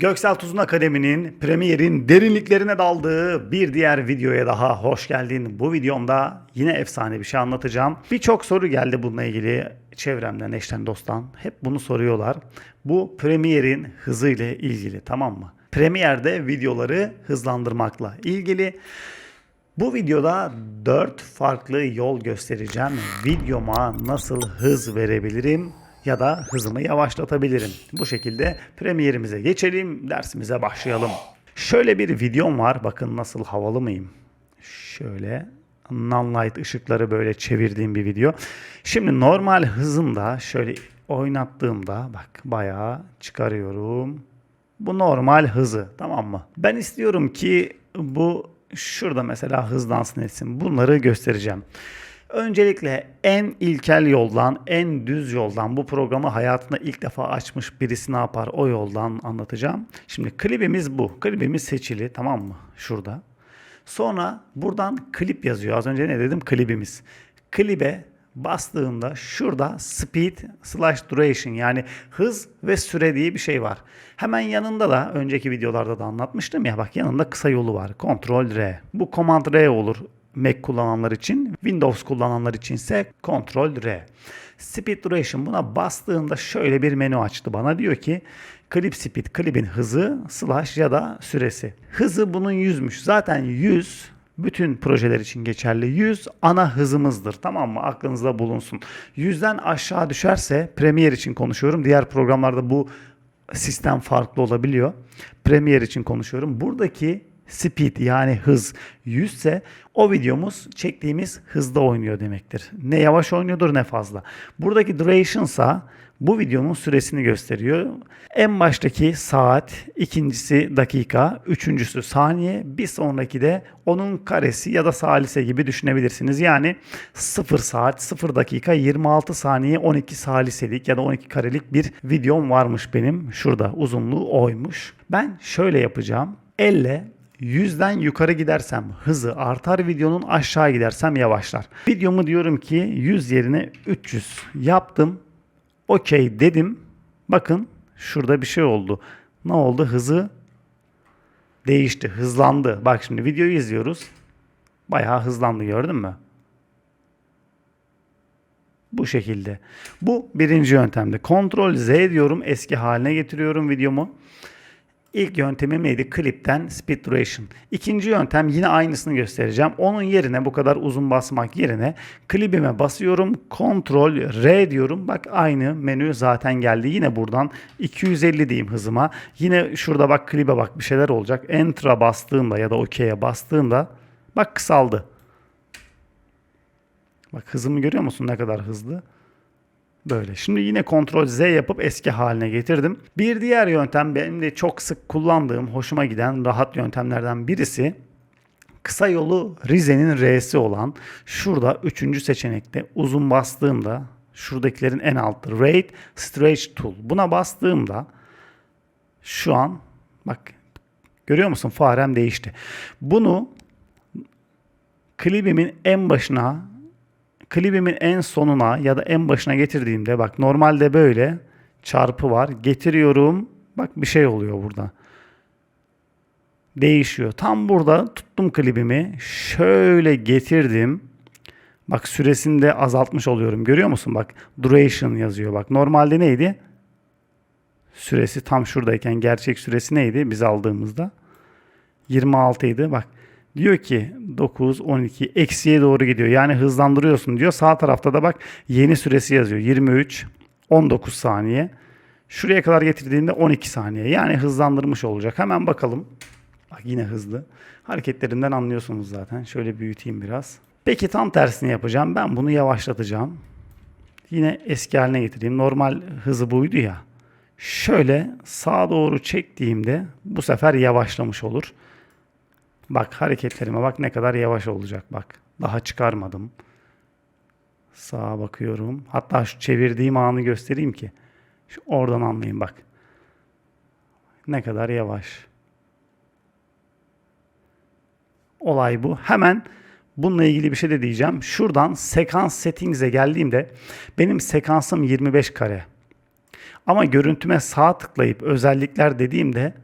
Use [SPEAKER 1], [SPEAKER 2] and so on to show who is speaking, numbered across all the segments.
[SPEAKER 1] Göksel Tuzun Akademi'nin Premier'in derinliklerine daldığı bir diğer videoya daha hoş geldin. Bu videomda yine efsane bir şey anlatacağım. Birçok soru geldi bununla ilgili çevremden, eşten, dosttan. Hep bunu soruyorlar. Bu Premier'in hızıyla ilgili tamam mı? Premier'de videoları hızlandırmakla ilgili. Bu videoda 4 farklı yol göstereceğim. Videoma nasıl hız verebilirim ya da hızımı yavaşlatabilirim. Bu şekilde premierimize geçelim, dersimize başlayalım. Şöyle bir videom var. Bakın nasıl havalı mıyım? Şöyle non-light ışıkları böyle çevirdiğim bir video. Şimdi normal hızımda şöyle oynattığımda bak bayağı çıkarıyorum. Bu normal hızı tamam mı? Ben istiyorum ki bu şurada mesela hızlansın etsin. Bunları göstereceğim. Öncelikle en ilkel yoldan, en düz yoldan bu programı hayatında ilk defa açmış birisi ne yapar o yoldan anlatacağım. Şimdi klibimiz bu. Klibimiz seçili tamam mı? Şurada. Sonra buradan klip yazıyor. Az önce ne dedim? Klibimiz. Klibe bastığımda şurada speed slash duration yani hız ve süre diye bir şey var. Hemen yanında da önceki videolarda da anlatmıştım ya bak yanında kısa yolu var. Ctrl R. Bu Command R olur Mac kullananlar için. Windows kullananlar içinse Ctrl R. Speed Duration buna bastığımda şöyle bir menü açtı bana. Diyor ki Clip Speed, klibin hızı slash ya da süresi. Hızı bunun 100'müş. Zaten 100 bütün projeler için geçerli. 100 ana hızımızdır. Tamam mı? Aklınızda bulunsun. 100'den aşağı düşerse Premiere için konuşuyorum. Diğer programlarda bu sistem farklı olabiliyor. Premiere için konuşuyorum. Buradaki speed yani hız 100 ise o videomuz çektiğimiz hızda oynuyor demektir. Ne yavaş oynuyordur ne fazla. Buradaki duration ise bu videonun süresini gösteriyor. En baştaki saat, ikincisi dakika, üçüncüsü saniye, bir sonraki de onun karesi ya da salise gibi düşünebilirsiniz. Yani 0 saat, 0 dakika, 26 saniye, 12 saliselik ya da 12 karelik bir videom varmış benim. Şurada uzunluğu oymuş. Ben şöyle yapacağım. Elle 100'den yukarı gidersem hızı artar videonun aşağı gidersem yavaşlar. Videomu diyorum ki 100 yerine 300 yaptım. Okey dedim. Bakın şurada bir şey oldu. Ne oldu? Hızı değişti. Hızlandı. Bak şimdi videoyu izliyoruz. Bayağı hızlandı gördün mü? Bu şekilde. Bu birinci yöntemde. Ctrl Z diyorum. Eski haline getiriyorum videomu. İlk yöntemim neydi? Klipten speed duration. İkinci yöntem yine aynısını göstereceğim. Onun yerine bu kadar uzun basmak yerine klibime basıyorum. Ctrl R diyorum. Bak aynı menü zaten geldi. Yine buradan 250 diyeyim hızıma. Yine şurada bak klibe bak bir şeyler olacak. Enter'a bastığımda ya da OK'ye bastığımda bak kısaldı. Bak hızımı görüyor musun ne kadar hızlı? Böyle. Şimdi yine Ctrl Z yapıp eski haline getirdim. Bir diğer yöntem benim de çok sık kullandığım, hoşuma giden rahat yöntemlerden birisi kısa yolu Rize'nin R'si olan şurada üçüncü seçenekte uzun bastığımda şuradakilerin en altı Rate Stretch Tool. Buna bastığımda şu an bak görüyor musun farem değişti. Bunu klibimin en başına klibimin en sonuna ya da en başına getirdiğimde bak normalde böyle çarpı var. Getiriyorum. Bak bir şey oluyor burada. Değişiyor. Tam burada tuttum klibimi. Şöyle getirdim. Bak süresini de azaltmış oluyorum. Görüyor musun? Bak duration yazıyor. Bak normalde neydi? Süresi tam şuradayken gerçek süresi neydi biz aldığımızda? 26 idi. Bak Diyor ki 9, 12 eksiye doğru gidiyor. Yani hızlandırıyorsun diyor. Sağ tarafta da bak yeni süresi yazıyor. 23, 19 saniye. Şuraya kadar getirdiğinde 12 saniye. Yani hızlandırmış olacak. Hemen bakalım. Bak yine hızlı. Hareketlerinden anlıyorsunuz zaten. Şöyle büyüteyim biraz. Peki tam tersini yapacağım. Ben bunu yavaşlatacağım. Yine eski haline getireyim. Normal hızı buydu ya. Şöyle sağa doğru çektiğimde bu sefer yavaşlamış olur. Bak hareketlerime bak ne kadar yavaş olacak bak. Daha çıkarmadım. Sağa bakıyorum. Hatta şu çevirdiğim anı göstereyim ki. Şu oradan anlayın bak. Ne kadar yavaş. Olay bu. Hemen bununla ilgili bir şey de diyeceğim. Şuradan sekans settings'e geldiğimde benim sekansım 25 kare. Ama görüntüme sağ tıklayıp özellikler dediğimde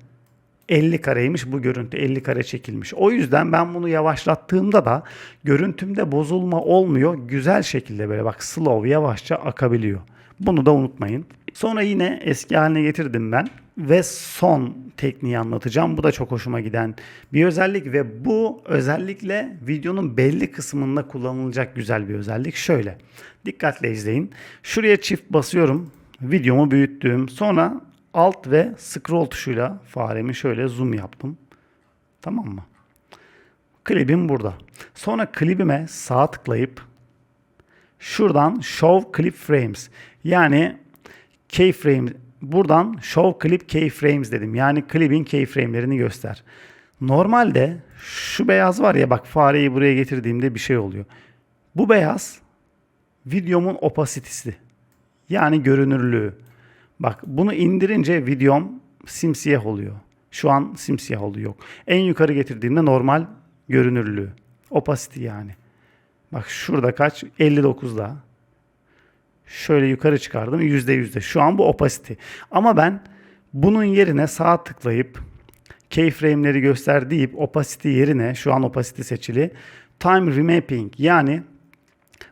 [SPEAKER 1] 50 kareymiş bu görüntü 50 kare çekilmiş. O yüzden ben bunu yavaşlattığımda da görüntümde bozulma olmuyor. Güzel şekilde böyle bak slow yavaşça akabiliyor. Bunu da unutmayın. Sonra yine eski haline getirdim ben ve son tekniği anlatacağım. Bu da çok hoşuma giden bir özellik ve bu özellikle videonun belli kısmında kullanılacak güzel bir özellik. Şöyle dikkatle izleyin. Şuraya çift basıyorum. Videomu büyüttüm. Sonra alt ve scroll tuşuyla faremi şöyle zoom yaptım. Tamam mı? Klibim burada. Sonra klibime sağ tıklayıp şuradan Show Clip Frames yani keyframe buradan Show Clip Keyframes dedim. Yani klibin keyframe'lerini göster. Normalde şu beyaz var ya bak fareyi buraya getirdiğimde bir şey oluyor. Bu beyaz videomun opasitesi. Yani görünürlüğü. Bak bunu indirince videom simsiyah oluyor. Şu an simsiyah oluyor. Yok. En yukarı getirdiğimde normal görünürlüğü. Opacity yani. Bak şurada kaç? 59'da. Şöyle yukarı çıkardım %100'de. Şu an bu opacity. Ama ben bunun yerine sağ tıklayıp keyframe'leri göster deyip opacity yerine şu an opacity seçili time remapping yani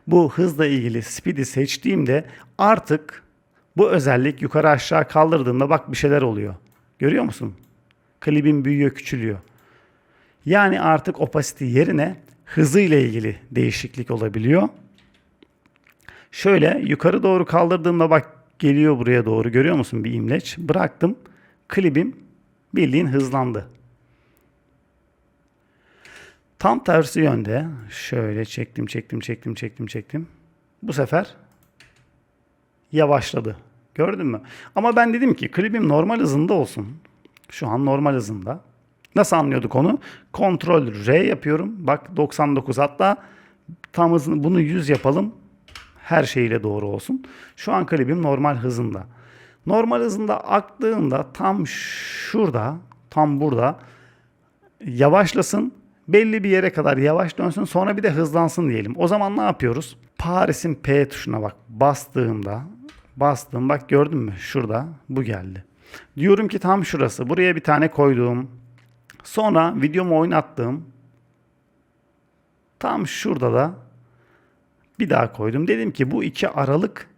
[SPEAKER 1] bu hızla ilgili speed'i seçtiğimde artık bu özellik yukarı aşağı kaldırdığımda bak bir şeyler oluyor. Görüyor musun? Klibin büyüyor, küçülüyor. Yani artık opacity yerine hızı ile ilgili değişiklik olabiliyor. Şöyle yukarı doğru kaldırdığımda bak geliyor buraya doğru görüyor musun bir imleç. Bıraktım. Klibim bildiğin hızlandı. Tam tersi yönde şöyle çektim çektim çektim çektim çektim. Bu sefer yavaşladı. Gördün mü? Ama ben dedim ki klibim normal hızında olsun. Şu an normal hızında. Nasıl anlıyorduk onu? Kontrol R yapıyorum. Bak 99 hatta tam hızını bunu 100 yapalım. Her şeyle doğru olsun. Şu an klibim normal hızında. Normal hızında aktığında tam şurada, tam burada yavaşlasın. Belli bir yere kadar yavaş dönsün sonra bir de hızlansın diyelim. O zaman ne yapıyoruz? Paris'in P tuşuna bak bastığımda bastım bak gördün mü şurada bu geldi. Diyorum ki tam şurası buraya bir tane koydum. Sonra videomu oynattım. Tam şurada da bir daha koydum. Dedim ki bu iki aralık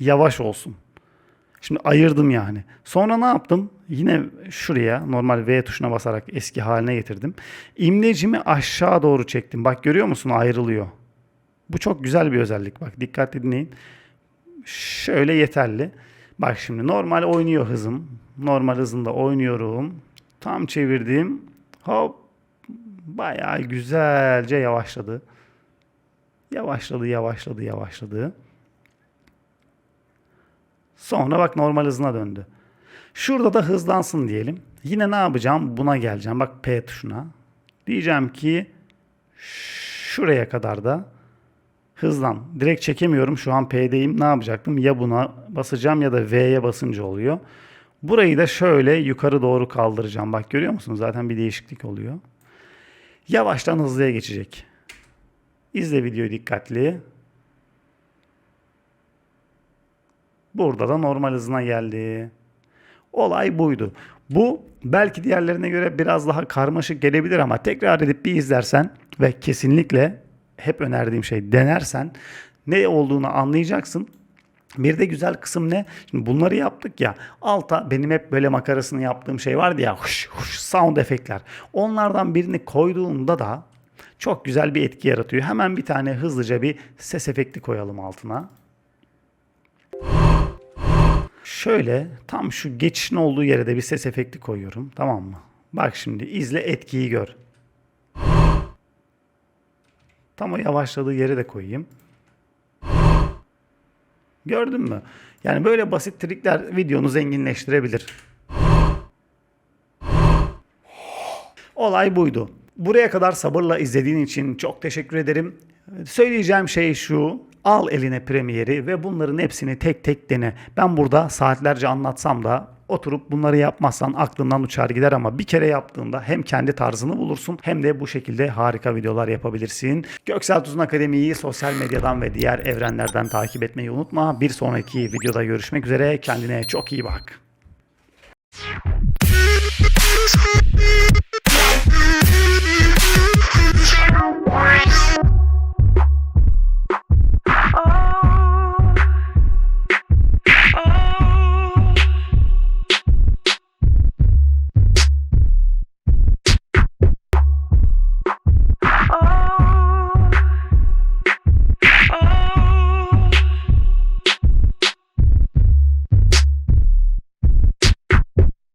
[SPEAKER 1] yavaş olsun. Şimdi ayırdım yani. Sonra ne yaptım? Yine şuraya normal V tuşuna basarak eski haline getirdim. İmlecimi aşağı doğru çektim. Bak görüyor musun ayrılıyor. Bu çok güzel bir özellik. Bak dikkatli dinleyin. Şöyle yeterli. Bak şimdi normal oynuyor hızım. Normal hızında oynuyorum. Tam çevirdim. Hop. Bayağı güzelce yavaşladı. Yavaşladı, yavaşladı, yavaşladı. Sonra bak normal hızına döndü. Şurada da hızlansın diyelim. Yine ne yapacağım? Buna geleceğim. Bak P tuşuna. Diyeceğim ki şuraya kadar da hızlan. Direkt çekemiyorum. Şu an P'deyim. Ne yapacaktım? Ya buna basacağım ya da V'ye basınca oluyor. Burayı da şöyle yukarı doğru kaldıracağım. Bak görüyor musunuz? Zaten bir değişiklik oluyor. Yavaştan hızlıya geçecek. İzle videoyu dikkatli. Burada da normal hızına geldi. Olay buydu. Bu belki diğerlerine göre biraz daha karmaşık gelebilir ama tekrar edip bir izlersen ve kesinlikle hep önerdiğim şey denersen ne olduğunu anlayacaksın. Bir de güzel kısım ne? Şimdi bunları yaptık ya. Alta benim hep böyle makarasını yaptığım şey vardı ya. Huş, huş, sound efektler. Onlardan birini koyduğunda da çok güzel bir etki yaratıyor. Hemen bir tane hızlıca bir ses efekti koyalım altına. Şöyle tam şu geçişin olduğu yere de bir ses efekti koyuyorum. Tamam mı? Bak şimdi izle etkiyi gör. Tam o yavaşladığı yere de koyayım. Gördün mü? Yani böyle basit trikler videonu zenginleştirebilir. Olay buydu. Buraya kadar sabırla izlediğin için çok teşekkür ederim. Söyleyeceğim şey şu. Al eline Premiere'i ve bunların hepsini tek tek dene. Ben burada saatlerce anlatsam da oturup bunları yapmazsan aklından uçar gider ama bir kere yaptığında hem kendi tarzını bulursun hem de bu şekilde harika videolar yapabilirsin. Göksel Tuzun Akademi'yi sosyal medyadan ve diğer evrenlerden takip etmeyi unutma. Bir sonraki videoda görüşmek üzere. Kendine çok iyi bak. Thank you.